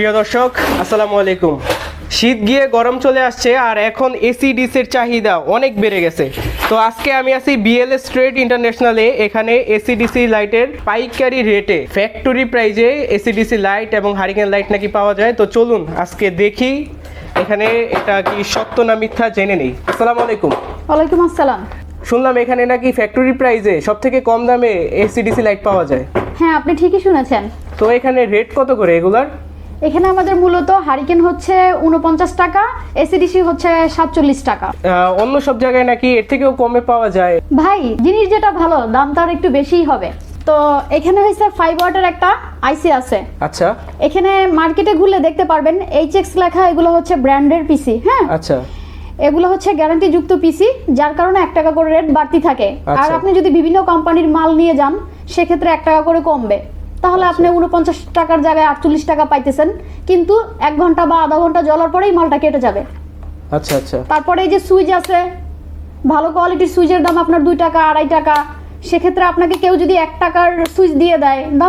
প্রিয় দর্শক আসসালামু আলাইকুম। শীত গিয়ে গরম চলে আসছে আর এখন এসি ডিসের চাহিদা অনেক বেড়ে গেছে। তো আজকে আমি আছি বিএলএস ট্রেড ইন্টারন্যাশনালে এখানে এসিডিসি লাইটের পাইকারি রেটে ফ্যাক্টরি প্রাইজে এসিডিসি লাইট এবং হারিকেন লাইট নাকি পাওয়া যায়। তো চলুন আজকে দেখি এখানে এটা কি সত্য না মিথ্যা জেনে নেই। আসসালামু আলাইকুম। ওয়ালাইকুম আসসালাম। শুনলাম এখানে নাকি ফ্যাক্টরি প্রাইজে সব থেকে কম দামে এসিডিসি লাইট পাওয়া যায়। হ্যাঁ আপনি ঠিকই শুনেছেন। তো এখানে রেট কত করে এগুলার? এখানে আমাদের মূলত হারিকেন হচ্ছে উনপঞ্চাশ টাকা এসিডিসি হচ্ছে সাতচল্লিশ টাকা। অন্য সব জায়গায় নাকি এর থেকেও কমে পাওয়া যায়? ভাই জিনিস যেটা ভালো দাম তার একটু বেশিই হবে। তো এখানে হয়েছে ফাইভ ওয়াটের একটা আইসি আছে। আচ্ছা। এখানে মার্কেটে ঘুরলে দেখতে পারবেন এইচ এক্স লেখা এগুলো হচ্ছে ব্র্যান্ডের পিসি হ্যাঁ? আচ্ছা। এগুলো হচ্ছে গ্যারান্টি যুক্ত পিসি যার কারণে এক টাকা করে রেট বাড়তি থাকে। আর আচ্ছা। আপনি যদি বিভিন্ন কোম্পানির মাল নিয়ে যান সেক্ষেত্রে এক টাকা করে কমবে। তাহলে আপনি উনপঞ্চাশ টাকার জায়গায় আটচল্লিশ টাকা পাইতেছেন। কিন্তু এক ঘণ্টা বা আধা ঘণ্টা জলার পরেই মালটা কেটে যাবে। আচ্ছা আচ্ছা। তারপরে এই যে সুইচ আছে ভালো কোয়ালিটির সুইচের দাম আপনার দুই টাকা আড়াই টাকা। সেক্ষেত্রে আপনাকে কেউ যদি এক টাকার সুইচ দিয়ে দেয়